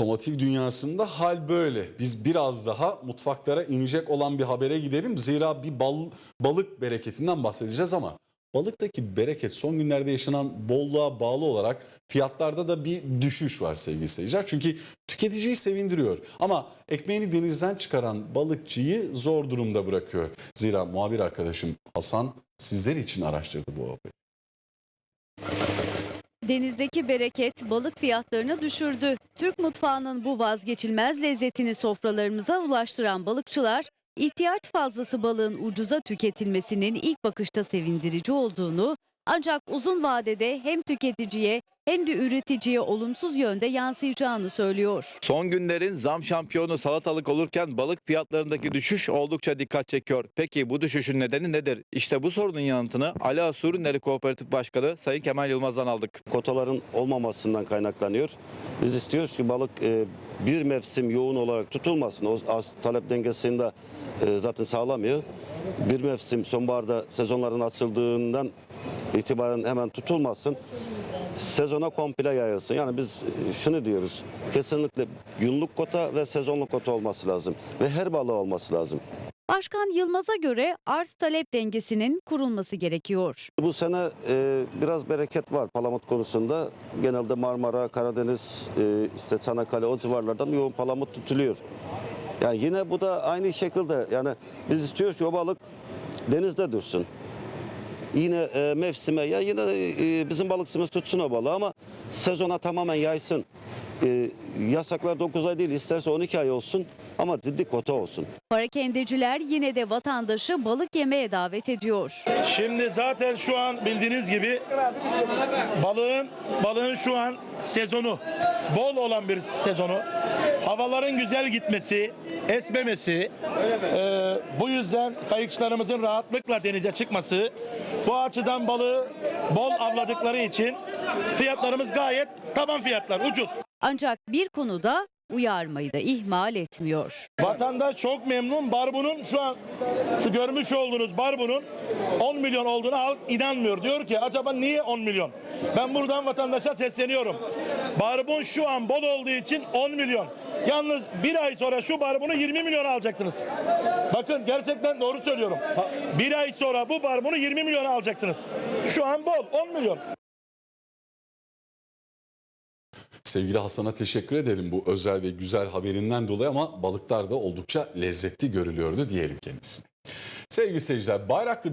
Otomotiv dünyasında hal böyle. Biz biraz daha mutfaklara inecek olan bir habere gidelim. Zira bir bal, balık bereketinden bahsedeceğiz ama balıktaki bereket son günlerde yaşanan bolluğa bağlı olarak fiyatlarda da bir düşüş var sevgili seyirciler. Çünkü tüketiciyi sevindiriyor ama ekmeğini denizden çıkaran balıkçıyı zor durumda bırakıyor. Zira muhabir arkadaşım Hasan sizler için araştırdı bu haberi. Denizdeki bereket balık fiyatlarını düşürdü. Türk mutfağının bu vazgeçilmez lezzetini sofralarımıza ulaştıran balıkçılar, ihtiyaç fazlası balığın ucuza tüketilmesinin ilk bakışta sevindirici olduğunu, ancak uzun vadede hem tüketiciye hem de üreticiye olumsuz yönde yansıyacağını söylüyor. Son günlerin zam şampiyonu salatalık olurken balık fiyatlarındaki düşüş oldukça dikkat çekiyor. Peki bu düşüşün nedeni nedir? İşte bu sorunun yanıtını Ali Asur Ürünleri Kooperatif Başkanı Sayın Kemal Yılmaz'dan aldık. kotaların olmamasından kaynaklanıyor. Biz istiyoruz ki balık e, bir mevsim yoğun olarak tutulmasın. O az talep dengesini de e, zaten sağlamıyor. Bir mevsim sonbaharda sezonların açıldığından itibaren hemen tutulmasın. Sezona komple yayılsın. Yani biz e, şunu diyoruz. Kesinlikle günlük kota ve sezonluk kota olması lazım. Ve her balığı olması lazım. Başkan Yılmaz'a göre arz talep dengesinin kurulması gerekiyor. Bu sene e, biraz bereket var palamut konusunda. Genelde Marmara, Karadeniz, e, işte Çanakkale o civarlardan yoğun palamut tutuluyor. Yani yine bu da aynı şekilde yani biz istiyoruz ki o balık denizde dursun. Yine e, mevsime ya yine e, bizim balıkçımız tutsun o balığı ama sezona tamamen yaysın. E, yasaklar 9 ay değil isterse 12 ay olsun ama ciddi kota olsun. Parakendeciler yine de vatandaşı balık yemeye davet ediyor. Şimdi zaten şu an bildiğiniz gibi balığın balığın şu an sezonu bol olan bir sezonu. Havaların güzel gitmesi, esmemesi, e, bu yüzden kayıkçılarımızın rahatlıkla denize çıkması, bu açıdan balığı bol avladıkları için fiyatlarımız gayet taban fiyatlar, ucuz. Ancak bir konuda uyarmayı da ihmal etmiyor. Vatandaş çok memnun. Barbunun şu an şu görmüş olduğunuz barbunun 10 milyon olduğuna halk inanmıyor. Diyor ki acaba niye 10 milyon? Ben buradan vatandaşa sesleniyorum. Barbun şu an bol olduğu için 10 milyon. Yalnız bir ay sonra şu barbunu 20 milyon alacaksınız. Bakın gerçekten doğru söylüyorum. Bir ay sonra bu barbunu 20 milyona alacaksınız. Şu an bol 10 milyon. Sevgili Hasan'a teşekkür edelim bu özel ve güzel haberinden dolayı ama balıklar da oldukça lezzetli görülüyordu diyelim kendisine. Sevgili seyirciler Bayraklı